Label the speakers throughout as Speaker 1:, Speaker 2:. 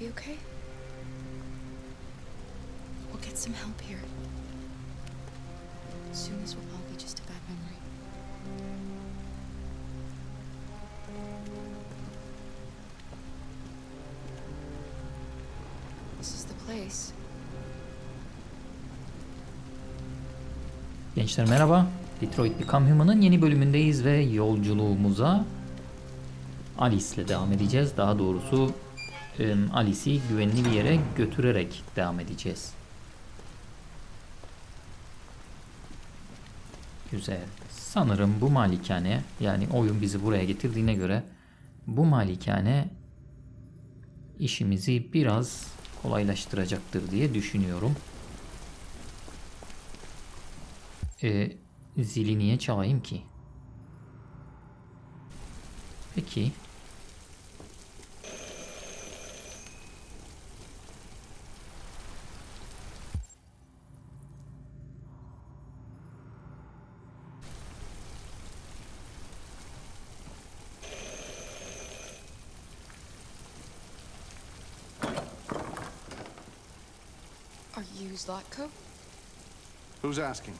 Speaker 1: be okay? We'll get some help here. Soon this will all be just a bad memory. This is the place.
Speaker 2: Gençler merhaba. Detroit Become Human'ın yeni bölümündeyiz ve yolculuğumuza Alice ile devam edeceğiz. Daha doğrusu Alice'i güvenli bir yere götürerek devam edeceğiz. Güzel. Sanırım bu malikane yani oyun bizi buraya getirdiğine göre bu malikane işimizi biraz kolaylaştıracaktır diye düşünüyorum. E, zili niye çalayım ki? Peki.
Speaker 1: Are you Zlatko?
Speaker 3: Who's asking?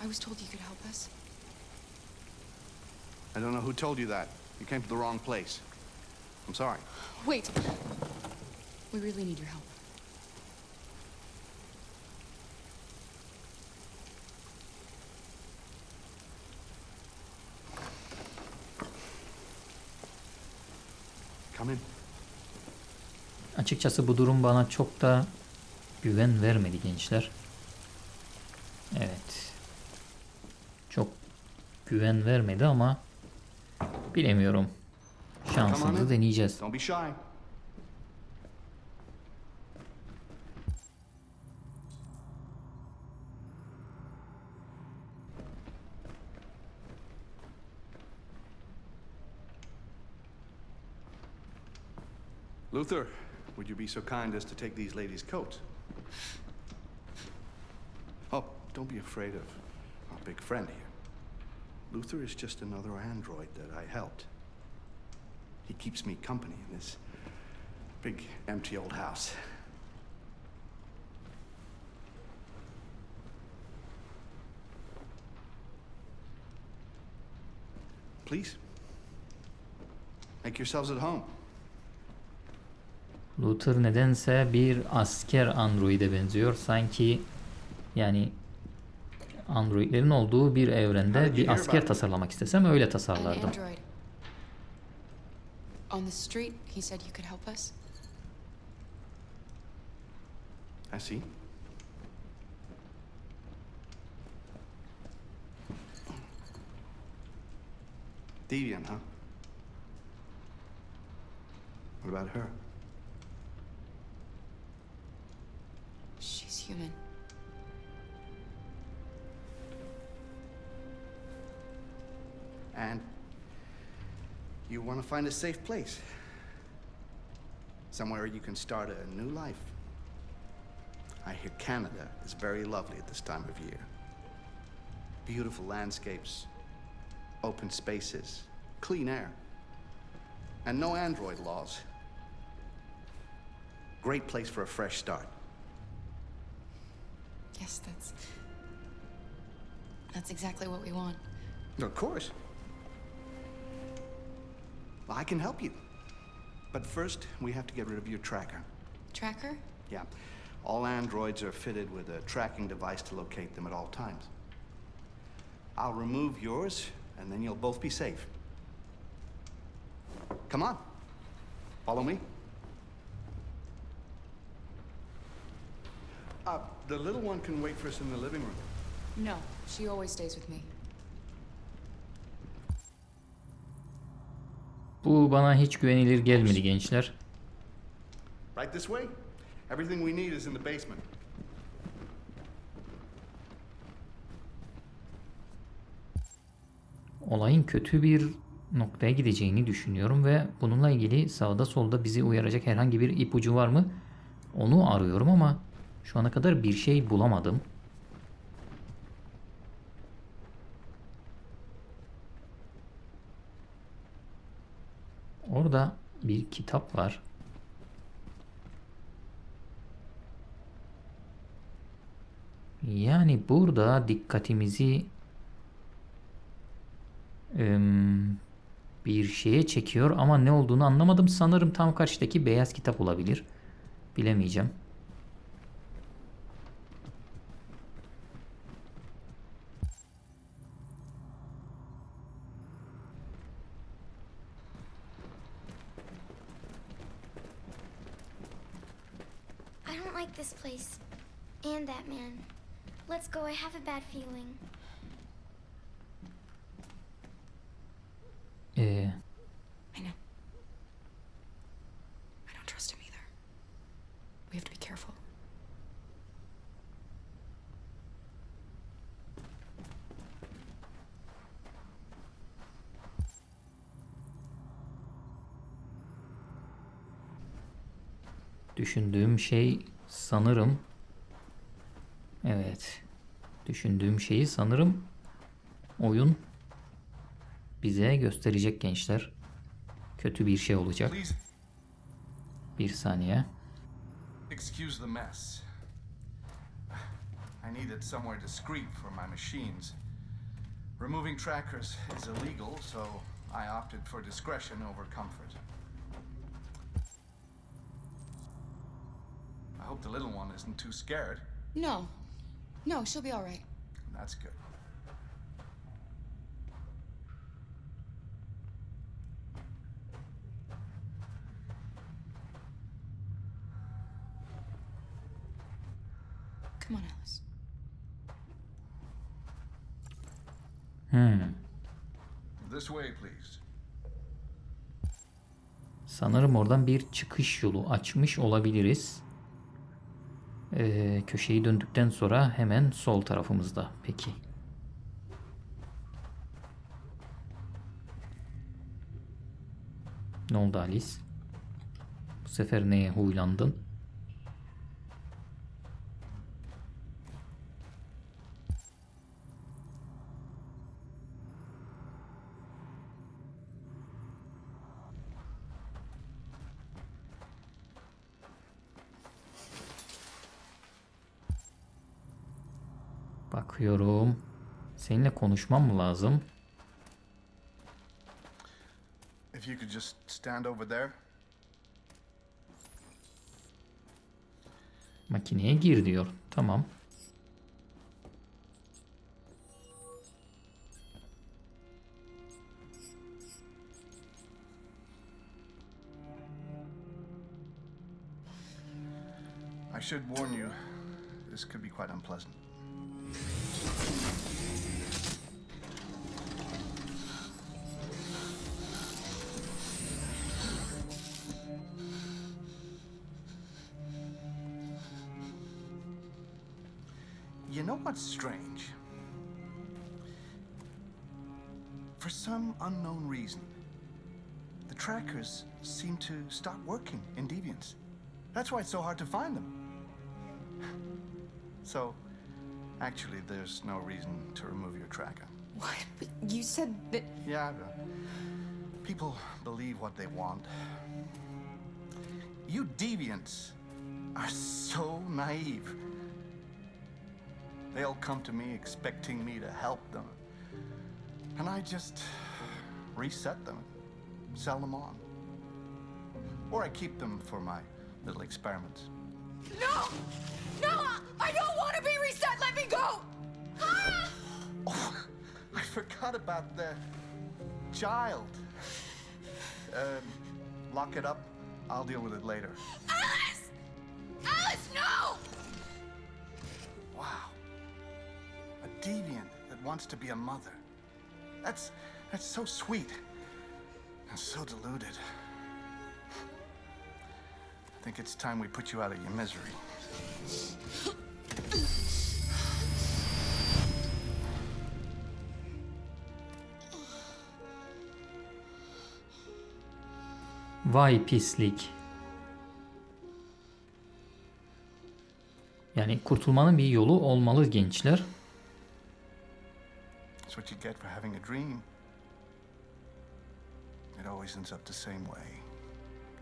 Speaker 1: I was told you could help us.
Speaker 3: I don't know who told you that. You came to the wrong place. I'm sorry.
Speaker 1: Wait! We really need your help.
Speaker 3: Come in.
Speaker 2: Açıkçası bu durum bana çok da güven vermedi gençler. Evet. Çok güven vermedi ama bilemiyorum. Şansımızı deneyeceğiz.
Speaker 3: Luther, would you be so kind as to take these ladies' coats? Oh, don't be afraid of our big friend here. Luther is just another android that I helped. He keeps me company in this big, empty old house. Please, make yourselves at home.
Speaker 2: Luther nedense bir asker androide benziyor. Sanki yani androidlerin olduğu bir evrende bir asker tasarlamak istesem öyle tasarlardım.
Speaker 1: On the street, he said you could help us.
Speaker 3: I see. Deviant, huh? What about her?
Speaker 1: Human.
Speaker 3: And you want to find a safe place. Somewhere you can start a new life. I hear Canada is very lovely at this time of year. Beautiful landscapes, open spaces, clean air, and no android laws. Great place for a fresh start.
Speaker 1: Yes, that's. That's exactly what we want.
Speaker 3: Of course. Well, I can help you. But first, we have to get rid of your tracker.
Speaker 1: Tracker?
Speaker 3: Yeah. All androids are fitted with a tracking device to locate them at all times. I'll remove yours, and then you'll both be safe. Come on. Follow me. Uh, the little one can wait for us in the living room.
Speaker 1: No, she always stays with me.
Speaker 2: Bu bana hiç güvenilir gelmedi gençler.
Speaker 3: Right this way? Everything we need is in the basement.
Speaker 2: Olayın kötü bir noktaya gideceğini düşünüyorum ve bununla ilgili sağda solda bizi uyaracak herhangi bir ipucu var mı? Onu arıyorum ama şu ana kadar bir şey bulamadım. Orada bir kitap var. Yani burada dikkatimizi bir şeye çekiyor ama ne olduğunu anlamadım. Sanırım tam karşıdaki beyaz kitap olabilir. Bilemeyeceğim. Düşündüğüm şey sanırım Evet. Düşündüğüm şeyi sanırım oyun bize gösterecek gençler. Kötü bir şey olacak. Bir saniye.
Speaker 3: excuse the mess. I needed somewhere discreet for my machines. Removing trackers is illegal, so I opted for discretion over comfort. I hope the little one isn't too scared.
Speaker 1: No. No, she'll be all right.
Speaker 3: That's good.
Speaker 1: Come on, Alice.
Speaker 2: Hmm.
Speaker 3: This way, please.
Speaker 2: Sanırım oradan bir çıkış yolu açmış olabiliriz. Ee, köşeyi döndükten sonra hemen sol tarafımızda. Peki. Ne oldu Alice? Bu sefer neye huylandın? Bakıyorum. Seninle konuşmam mı lazım?
Speaker 3: If you could just stand over there.
Speaker 2: Makineye gir diyor. Tamam.
Speaker 3: I should warn you, this could be quite unpleasant. Strange? For some unknown reason, the trackers seem to stop working in Deviants. That's why it's so hard to find them. So, actually, there's no reason to remove your tracker.
Speaker 1: What? But you said that.
Speaker 3: Yeah, people believe what they want. You deviants are so naive. They all come to me expecting me to help them. And I just reset them, sell them on. Or I keep them for my little experiments.
Speaker 1: No! No! I don't want to be reset! Let me go! Ah!
Speaker 3: Oh, I forgot about the child. Um, lock it up. I'll deal with it later.
Speaker 1: Alice! Alice, no!
Speaker 3: Wants to be a mother. That's that's so sweet and so deluded. I think it's time we put you out of your misery.
Speaker 2: Vay pislik. Yani kurtulmanın bir yolu olmalı gençler.
Speaker 3: That's what you get for having a dream. It always ends up the same way.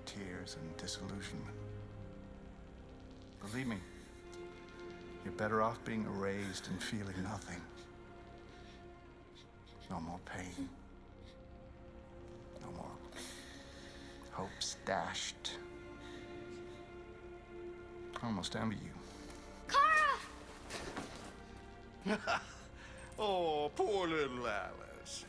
Speaker 3: Tears and disillusionment. Believe me,
Speaker 4: You're better off being erased and feeling nothing. No more pain. No more hopes dashed. I almost envy you.
Speaker 5: Kara!
Speaker 3: Oh, poor little Alice.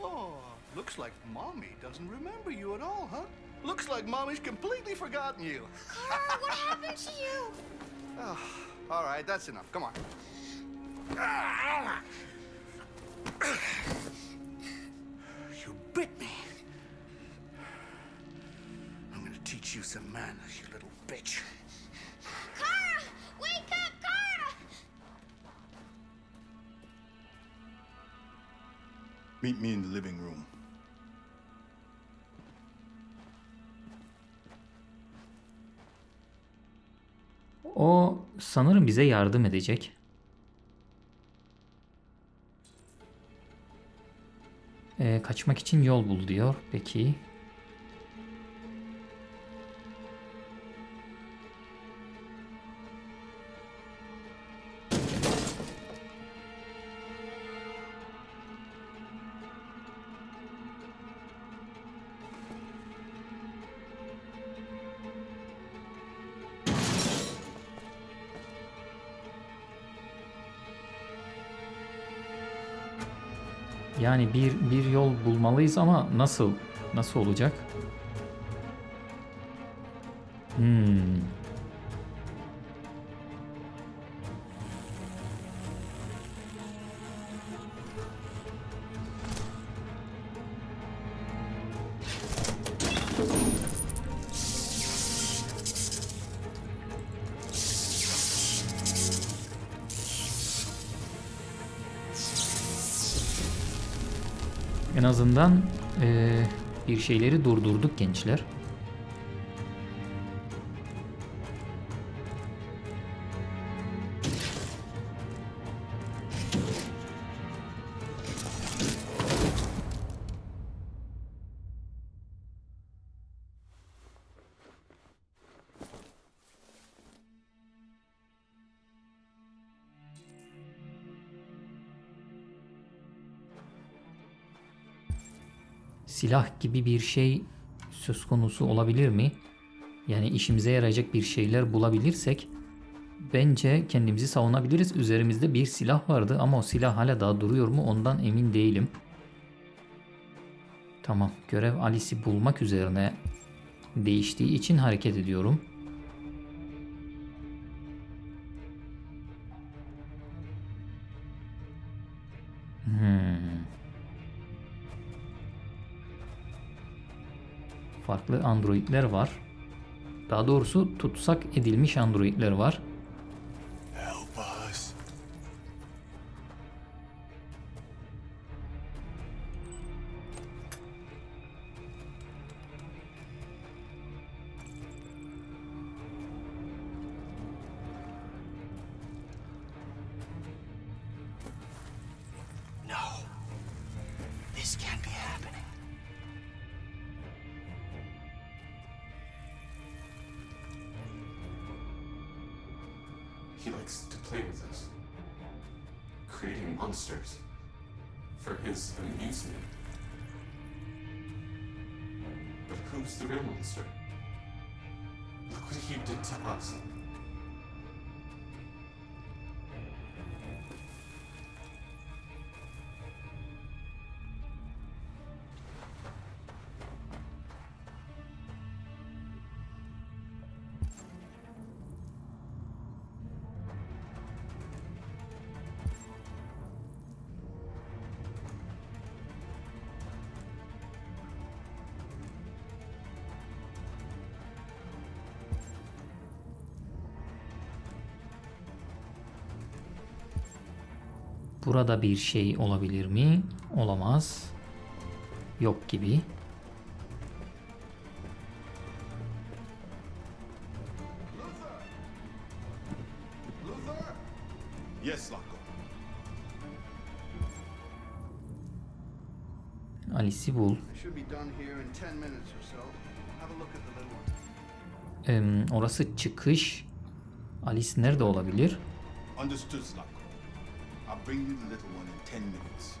Speaker 3: Oh, looks like Mommy doesn't remember you at all, huh? Looks like Mommy's completely forgotten you.
Speaker 5: Kara, what happened to you?
Speaker 3: Oh, all right, that's enough. Come on. You bit me. I'm gonna teach you some manners, you little bitch.
Speaker 4: Meet me in the living room.
Speaker 2: O sanırım bize yardım edecek. Ee, kaçmak için yol bul diyor. Peki. Yani bir bir yol bulmalıyız ama nasıl? Nasıl olacak? En azından eee, bir şeyleri durdurduk gençler. Silah gibi bir şey söz konusu olabilir mi? Yani işimize yarayacak bir şeyler bulabilirsek bence kendimizi savunabiliriz. Üzerimizde bir silah vardı ama o silah hala daha duruyor mu ondan emin değilim. Tamam görev Alice'i bulmak üzerine değiştiği için hareket ediyorum. Farklı androidler var. Daha doğrusu tutsak edilmiş androidler var.
Speaker 6: He likes to play with us, creating monsters for his amusement. But who's the real monster? Look what he did to us.
Speaker 2: Burada bir şey olabilir mi? Olamaz. Yok gibi.
Speaker 4: Yes.
Speaker 2: Alice'i bul.
Speaker 3: I should be done here in 10 minutes or so. Have a look at the little one.
Speaker 2: Em, orası çıkış. Alice nerede olabilir?
Speaker 7: Understood. Bring you the little one in ten minutes.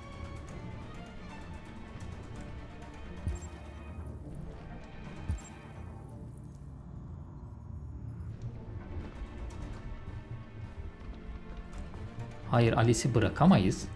Speaker 2: Hayır Alice'i bırakamayız.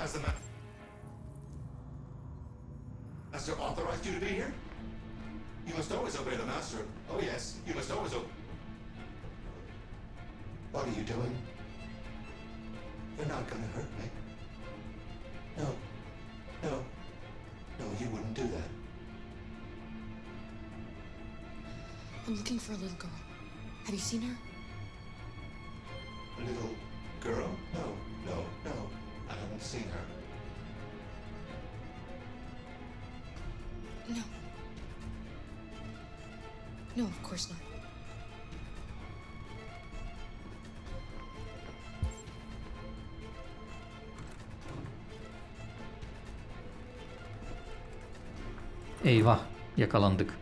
Speaker 6: Has the ma- Master authorized you to be here? You must always obey the Master. Oh yes, you must always obey. What are you doing? You're not gonna hurt me. No. No. No, you wouldn't do that.
Speaker 1: I'm looking for a little girl. Have you seen her?
Speaker 6: A little girl? No, no, no. Haven't seen her.
Speaker 1: No. No, of course not.
Speaker 2: Eyvah yakalandık.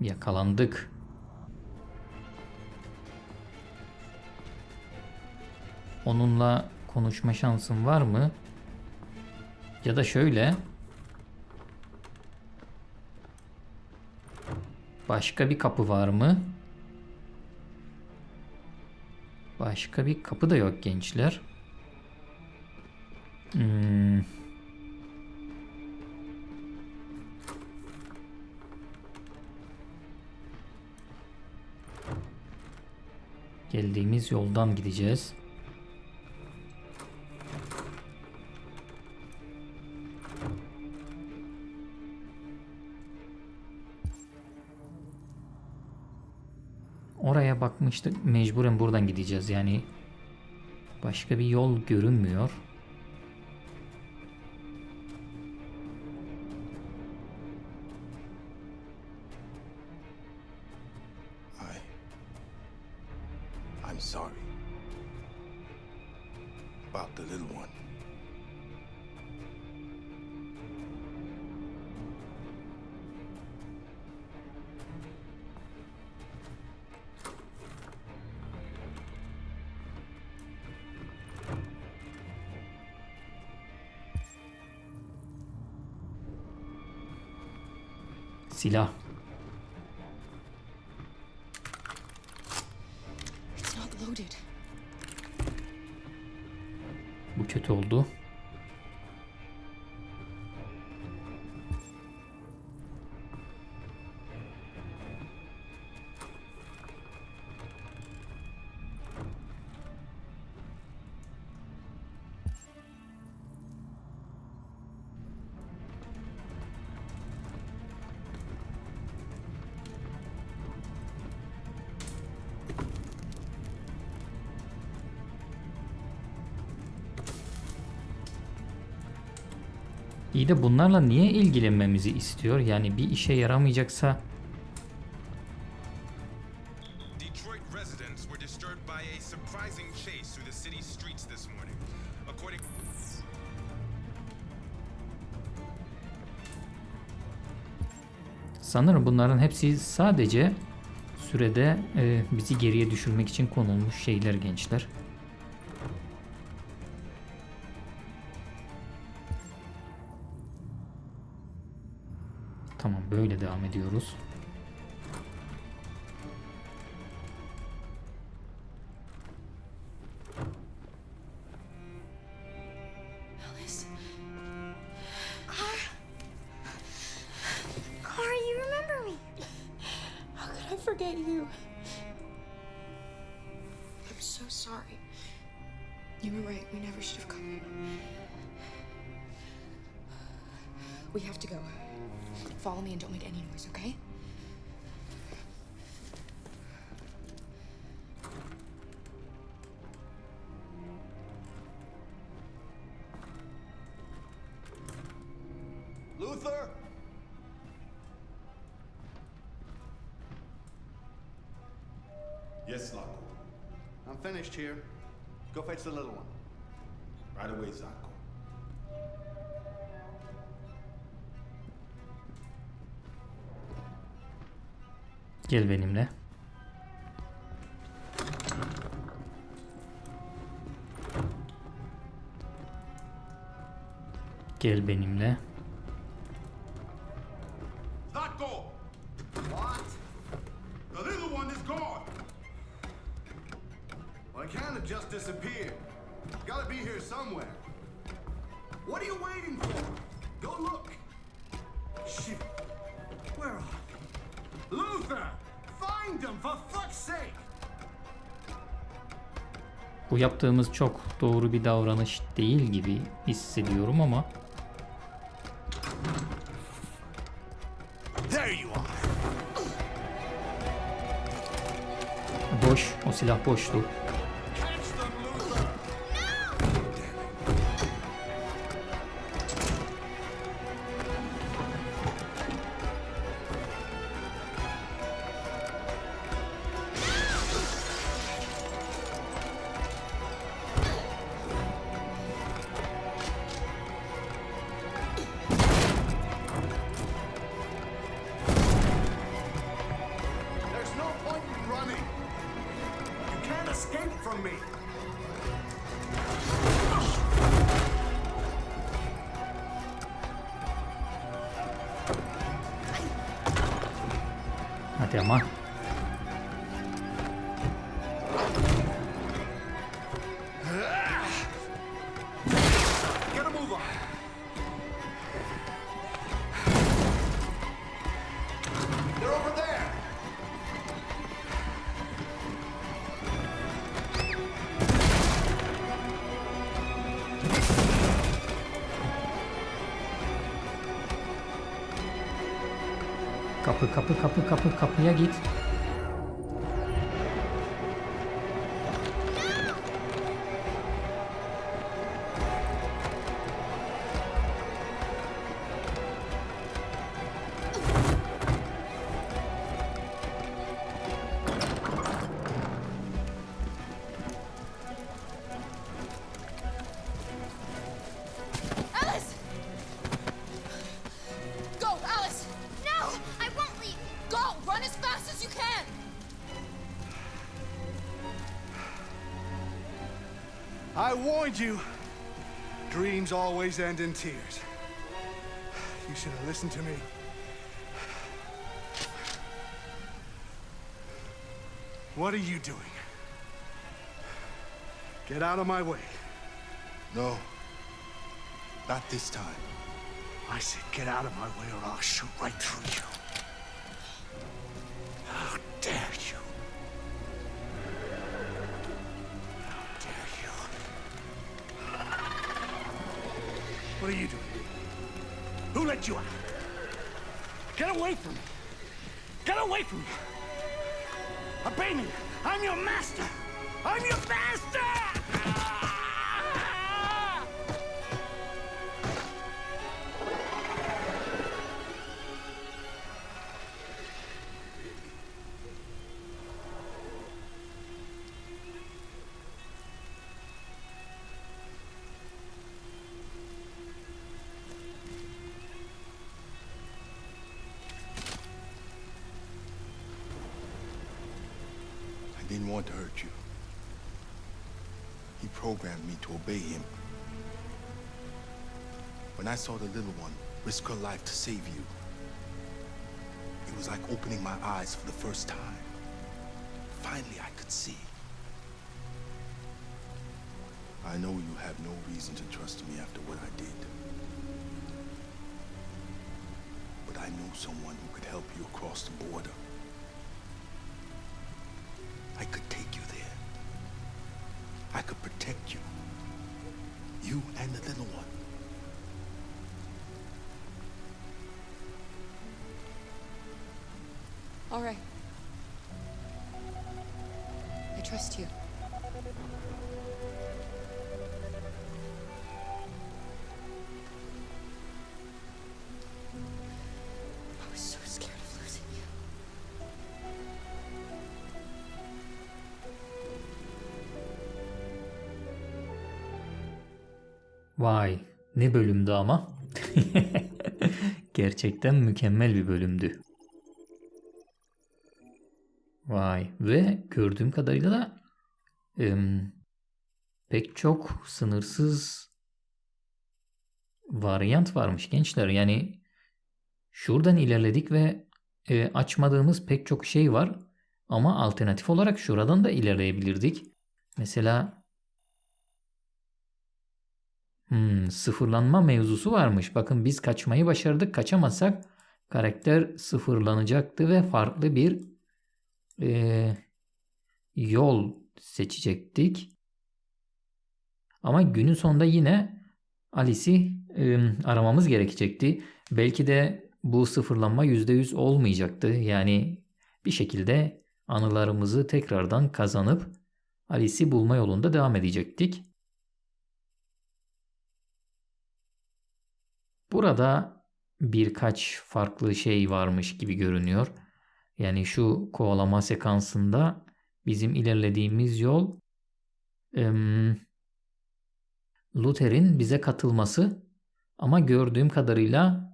Speaker 2: Yakalandık. Onunla konuşma şansın var mı? Ya da şöyle. Başka bir kapı var mı? Başka bir kapı da yok gençler. Hmm. Geldiğimiz yoldan gideceğiz. Oraya bakmıştık. Mecburen buradan gideceğiz. Yani başka bir yol görünmüyor. İyi de bunlarla niye ilgilenmemizi istiyor? Yani bir işe yaramayacaksa sanırım bunların hepsi sadece sürede e, bizi geriye düşürmek için konulmuş şeyler gençler. Tamam böyle devam ediyoruz.
Speaker 3: Luther?
Speaker 7: Yes, Laco.
Speaker 3: I'm finished here. Go fetch the little one.
Speaker 7: Right away, Zako.
Speaker 2: Gel benimle. Gel benimle. Bu yaptığımız çok doğru bir davranış değil gibi hissediyorum ama
Speaker 3: There you are!
Speaker 2: boş. O silah boştu. Hadi ama. Kapı kapı kapı kapı kapıya git.
Speaker 3: Warned you. Dreams always end in tears. You should have listened to me. What are you doing? Get out of my way.
Speaker 7: No. Not this time.
Speaker 3: I said get out of my way or I'll shoot right through you. What are you doing? Who let you out? Get away from me! Get away from me! Obey me! I'm your master! I'm your master!
Speaker 7: Me to obey him. When I saw the little one risk her life to save you, it was like opening my eyes for the first time. Finally, I could see. I know you have no reason to trust me after what I did. But I know someone who could help you across the border. I could take you there. I could protect you. And the little one.
Speaker 1: All right.
Speaker 2: Vay ne bölümdü ama. Gerçekten mükemmel bir bölümdü. Vay ve gördüğüm kadarıyla da em, pek çok sınırsız varyant varmış gençler. Yani şuradan ilerledik ve e, açmadığımız pek çok şey var. Ama alternatif olarak şuradan da ilerleyebilirdik. Mesela Hmm, sıfırlanma mevzusu varmış. Bakın biz kaçmayı başardık. Kaçamazsak karakter sıfırlanacaktı ve farklı bir eee, yol seçecektik. Ama günün sonunda yine Alice'i eee, aramamız gerekecekti. Belki de bu sıfırlanma %100 olmayacaktı. Yani bir şekilde anılarımızı tekrardan kazanıp Alice'i bulma yolunda devam edecektik. Burada birkaç farklı şey varmış gibi görünüyor. Yani şu kovalama sekansında bizim ilerlediğimiz yol Luther'in bize katılması ama gördüğüm kadarıyla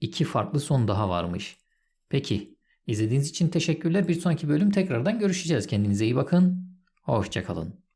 Speaker 2: iki farklı son daha varmış. Peki izlediğiniz için teşekkürler. Bir sonraki bölüm tekrardan görüşeceğiz. Kendinize iyi bakın. Hoşçakalın.